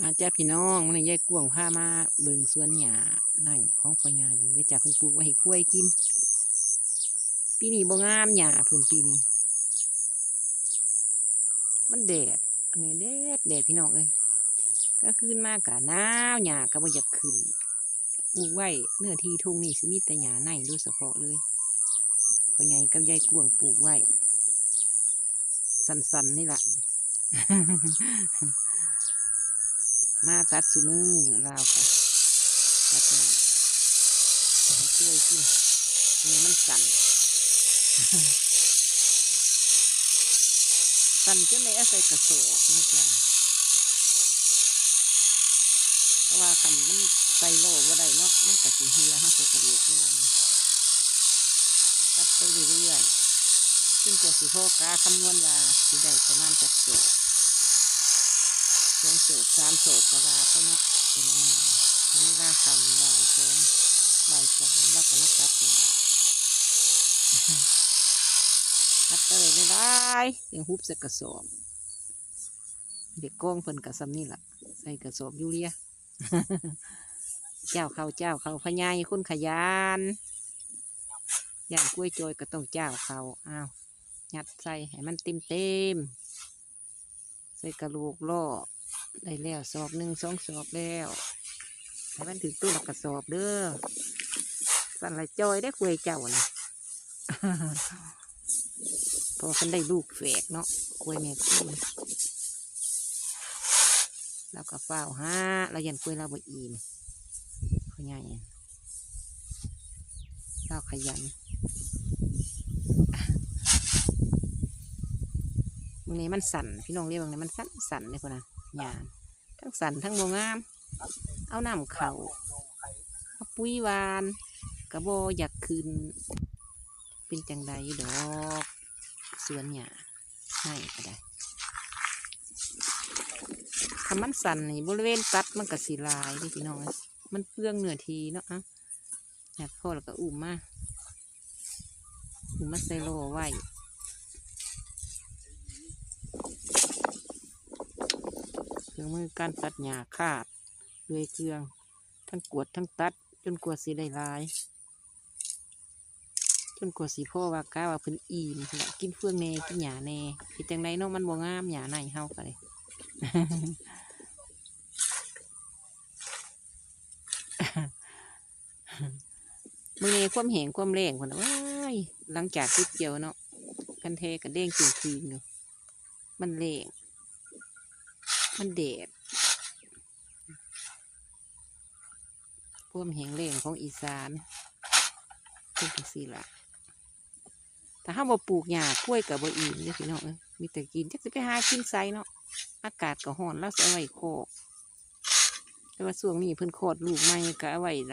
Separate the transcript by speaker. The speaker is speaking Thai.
Speaker 1: มาจ้าพี่น้องมันยายกวงพามาเบิ่งสวนหญ้าในของพ่อใหญ่เลยจ้าเพิ่นปลูกไว้ให้กล้วยกิน ปีนี้บ่งามหญ้าเพิ่นปีนี้ มันแดดแม่แดดแดดพี่น้องเอ้ยก็คืนมากกะหนาวหญ้าก็บ่อยากขึ้นปลูกไว้เนื้อที่ทุ่งนี่สิมีแต่หญ้าในโดยเฉพาะเลยพ่อใหญ่กับยายกวงปลูกไว้ สันๆนี่ล่ะ มาตัดสุมือลาวค่ะตัดหน่อยเอาให้ช่วยกินนี่มันสั่น สั่นจนได้เอาใส่กระสอบนะจ๊ะเพราะว่าคันมันใส่โลว่าได้เนาะมันกะสิเฮียห้าใส่กระดูกโลนี่ตัดไปเรื่อยๆซึ่งกว่าสิพ่อกาคำนวณว่าสิได้ประมาณจักโสอบ สองโสดสามโสดก็ว่าไปเนาะเป็นอย่างนี้นี่ว่าคำบ่ายสองบ่ายสองแล้วก็มาตัดเนี่ยตัดเลยไม่ได้ยังฮุบใส่กระสอบเด็กก้องเพิ่นกระซำนี่แหละใส่กระสอบยูเรียเจ้าเขาเจ้าเขาพญายคนขยันย่างกล้วยโจยก็ต้องเจ้าเขาอ้าวยัดใส่ให้มันเต็มเต็มใส่กระโหลกล่อ ได้แล้วสอบหนึ่งสองสอบแล้วให้มันถึงตู้ละกระสอบเด้อสั่นละจอยได้คุยเจ้านะเพอคันได้ลูกแฝกเนาะคุยแม่คุยแล้วก็เฝ้าห้าเรายันคุยเราบ่อีมเขาใหญ่เราขยันมึงนี้มันสั่นพี่น้องเรียกว่าไงมันสั่นสั่นเลยคนนะ หยานทั้งสันทั้งโมงาม เอาน้ำเขาเอาปุ๋ยวานกระโบอยากคืนเป็นจังใดดอกสวนหญ้าไม่ก็ได้คำมันสันนี่บริเวณตัดมันก็สีลายดิพี่น้องมันเปลืองเหนือทีเนาะอะอยากพ่อแล้วก็อุ้มมาอุ้มมาใส่โลไว้ รื่องมือการตัดหญ้าขาดด้วยเครื่อง ทั้งกวดทั้งตัด จนกว่าสีได้ลาย จนกว่าสีพ่อว่าก้าว่าเพิ่นอิ่มกินเฟืองแน่กินหญ้าแน่คิดจังไดเนาะมันบ่งามหญ้าในเฮาก็เลยมื้อนี้ความแห้งความแรงพุ่นน่ะว้ายหลังจากที่เกี่ยวเนาะกันเทกันเด้งจริงๆอยู่มันแรง มันเดดควมแห้งเล่งของอีสานเป็นสี่ละถ้าห้าบ่ปลูกหญ้ากล้วยกับบ่อิ่มเด้อพี่น้องเอ้ยมีแต่กินจักสิไปหากินไซเนาะอากาศก็ห้อนแล้วสิเอาไว้โคกแต่ว่าช่วงนี้เพิ่นโคดลูกใหม่ก็เอาไว้